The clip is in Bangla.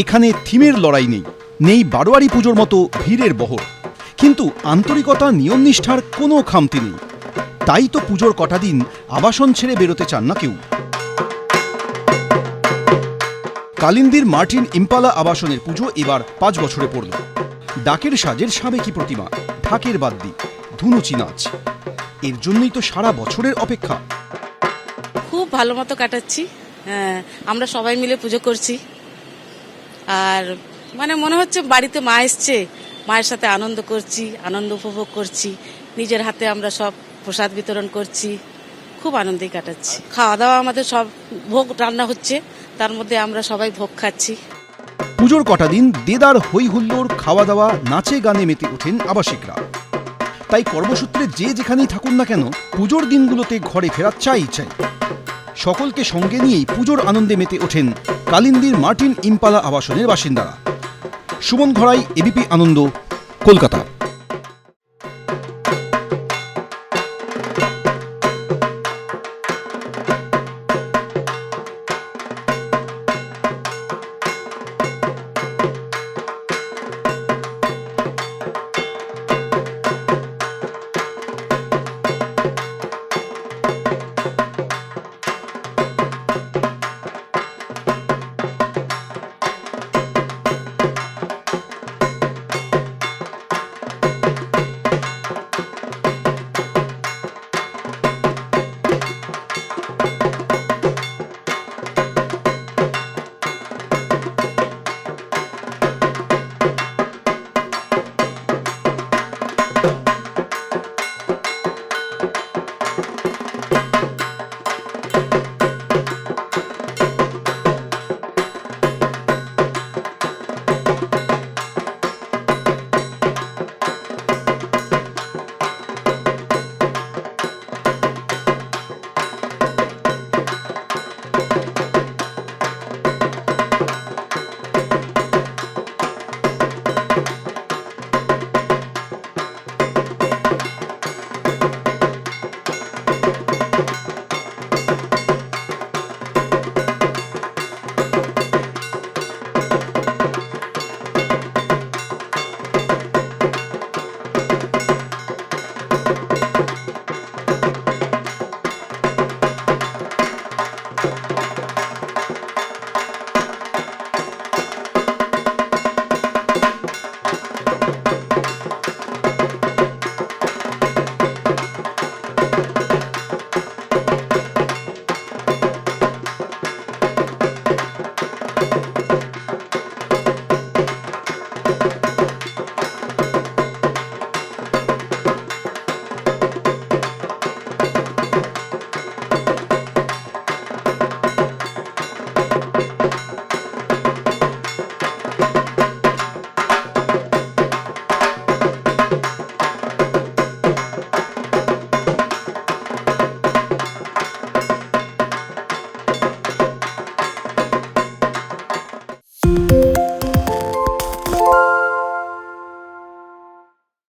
এখানে থিমের লড়াই নেই। নেই বারোয়ারি পুজোর মতো ভিড়ের বহর। কিন্তু আন্তরিকতা নিয়ম নিষ্ঠার কোনো খামতি নেই। তাই তো পুজোর কটা দিন আবাসন ছেড়ে বেরোতে চান না কেউ। কালিন্দির মার্টিন ইম্পালা আবাসনের পুজো এবার পাঁচ বছরে পড়ল। ডাকের সাজের সাবেকি প্রতিমা, ঢাকের বাদ্যি, ধুনুচি নাচ। এর জন্যই তো সারা বছরের অপেক্ষা। খুব ভালো মতো কাটাচ্ছি। হ্যাঁ আমরা সবাই মিলে পুজো করছি। আর মানে মনে হচ্ছে বাড়িতে মা এসছে। মায়ের সাথে আনন্দ করছি, আনন্দ উপভোগ করছি। নিজের হাতে আমরা সব প্রসাদ বিতরণ করছি। খুব আনন্দেই কাটাচ্ছি। খাওয়া দাওয়া আমাদের সব ভোগ রান্না হচ্ছে। তার মধ্যে আমরা সবাই ভোগ খাচ্ছি। পুজোর কটা দিন দেদার হই হুল্লোড় খাওয়া দাওয়া, নাচে গানে মেতে ওঠেন আবাসিকরা। তাই কর্মসূত্রে যে যেখানেই থাকুন না কেন, পুজোর দিনগুলোতে ঘরে ফেরা চাই চাই সকলকে সঙ্গে নিয়েই পুজোর আনন্দে মেতে ওঠেন কালিন্দির মার্টিন ইম্পালা আবাসনের বাসিন্দারা। Suman ঘড়াই, ABP Ananda, Kolkata.